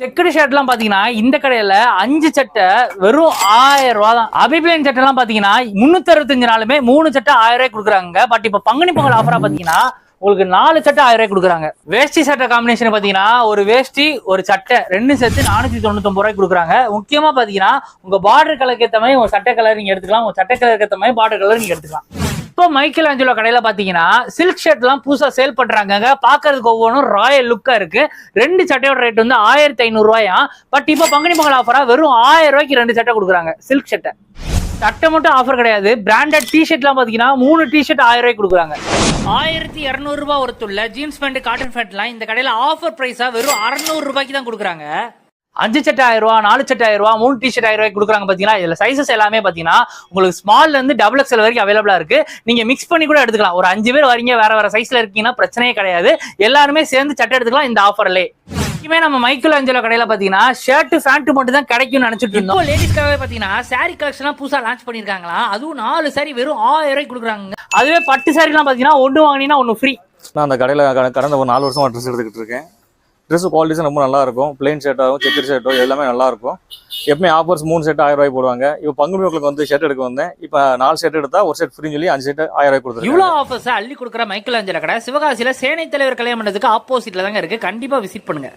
Checked ஷர்ட்லாம் பாத்தீங்கன்னா இந்த கடையில அஞ்சு சட்டை வெறும் ஆயிரம் ரூபா தான். அபிபிளைன் சட்டைலாம் பாத்தீங்கன்னா முன்னூத்தி அறுபத்தஞ்சு நாளுமே மூணு சட்டை ஆயிரம் ரூபாய் கொடுக்குறாங்க. பட் இப்ப பங்குனி பொங்கல் ஆஃபரா பாத்தீங்கன்னா உங்களுக்கு நாலு சட்டை ஆயிரம் ரூபாய் கொடுக்குறாங்க. வேஷ்டி சட்டை காம்பினேஷன் பாத்தீங்கன்னா ஒரு வேஷ்டி ஒரு சட்டை ரெண்டு சேர்த்து நானூத்தி தொண்ணூத்தொம்பது ரூபாய் கொடுக்குறாங்க. முக்கியமா பாத்தீங்கன்னா உங்க பார்டர் கலருக்கு ஏற்ற மாதிரி உங்க சட்டை கலர் நீங்க எடுத்துக்கலாம். உங்க சட்டை கலருக்கு ஏற்ற மாதிரி பார்டர் கலர் நீங்க எடுத்துக்கலாம். இப்போ மைக்கேல் ஆஞ்சலோ கடையில பாத்தீங்கன்னா சில்க் ஷர்ட்லாம் புதுசா சேல் பண்றாங்க பாக்குறதுக்கு ஒவ்வொன்றும் ராயல் லுக்கா இருக்கு. ரெண்டு சட்டையோட ரேட் வந்து ஆயிரத்தி ஐநூறு ரூபாயா? பட் இப்போ பங்குனி பொங்கல் ஆஃபரா வெறும் ஆயிரம் ரூபாய்க்கு ரெண்டு சட்டை கொடுக்குறாங்க சில்க் சட்டை சட்டை மட்டும் ஆஃபர் கிடையாது. பிராண்டட் டிஷர்ட்லாம் பாத்தீங்கன்னா மூணு டிஷர்ட் ஆயிரம் ரூபாய்க்கு கொடுக்குறாங்க. ஆயிரத்தி இரநூறுபா ரூபாய் ஒருத்துள்ள ஜீன்ஸ் பேண்ட் காட்டன் பேண்ட்லாம் இந்த கடையில ஆஃபர் பிரைஸா வெறும் அறுநூறு ரூபாய்க்கு தான் கொடுக்குறாங்க. அஞ்சு சட்டை ஆயிரம் ரூபா நாலு சட்டை ஆயிரம் ரூபா மூணு டிஷர்ட் ஆயிரம் ரூபாய்க்கு கொடுக்குறாங்க பாத்தீங்கன்னா இதுல சைசஸ் எல்லாமே பாத்தீங்கன்னா உங்களுக்கு ஸ்மால்ல இருந்து டபுள் எக்ஸ்எல் வரைக்கும் அவைலபிளா இருக்கு. நீங்க மிக்ஸ் பண்ணி கூட எடுத்துக்கலாம். ஒரு அஞ்சு பேர் வரீங்க வேற வேற சைஸ்ல இருக்கீங்கன்னா பிரச்சனையே கிடையாது. எல்லாருமே சேர்ந்து சட்டை எடுத்துக்கலாம் இந்த ஆஃபர்லே இனிமே நம்ம மைக்கேல் அஞ்சலோ கடையில பாத்தீங்கன்னா ஷர்ட் ஃபேண்ட் மட்டும் தான் கிடைக்கும்னு நினைச்சிட்டு இருந்தோம். லேடிஸ்க்காகவே பாத்தீங்கன்னா சாரி கலெக்ஷன் புதுசா லான்ச் பண்ணிருக்காங்களா அதுவும் நாலு சாரி வெறும் ஆயிரம் ரூபாய்க்கு கொடுக்குறாங்க. அதுவே பட்டு சாரிலாம் பாத்தீங்கன்னா ஒன்று வாங்கினீங்கன்னா ஒன்று ஃப்ரீ நான் அந்த கடையில் கடந்த ஒரு நாலு வருஷமா ட்ரெஸ் எடுத்துக்கிட்டு இருக்கேன். ட்ரெஸ் குவாலிட்டிஸும் ரொம்ப நல்லா இருக்கும் பிளைன் ஷர்ட்டாகவும் செக்கர் ஷர்ட்டோ எல்லாமே நல்லா இருக்கும் எப்பவுமே ஆஃபர்ஸ் மூணு ஷர்ட் ஆயிரம் ரூபாய் போடுவாங்க. இப்போ பங்குனி மக்களுக்கு வந்து ஷர்ட் எடுக்க வந்தேன். இப்போ நாலு ஷர்ட் எடுத்தா ஒரு செட் ஃப்ரீ சொல்லி அஞ்சு செட் ஆயிரம் ரூபாய் கொடுத்துருக்கு இவ்வளோ ஆஃபர்ஸ் அள்ளி கொடுக்குற மைக்கேல் அஞ்சல கடை சிவகாசியில் சேனை தலைவர் கல்யாணத்துக்கு ஆப்போசிட்டில் தாங்க இருக்குது கண்டிப்பாக விசிட் பண்ணுங்க.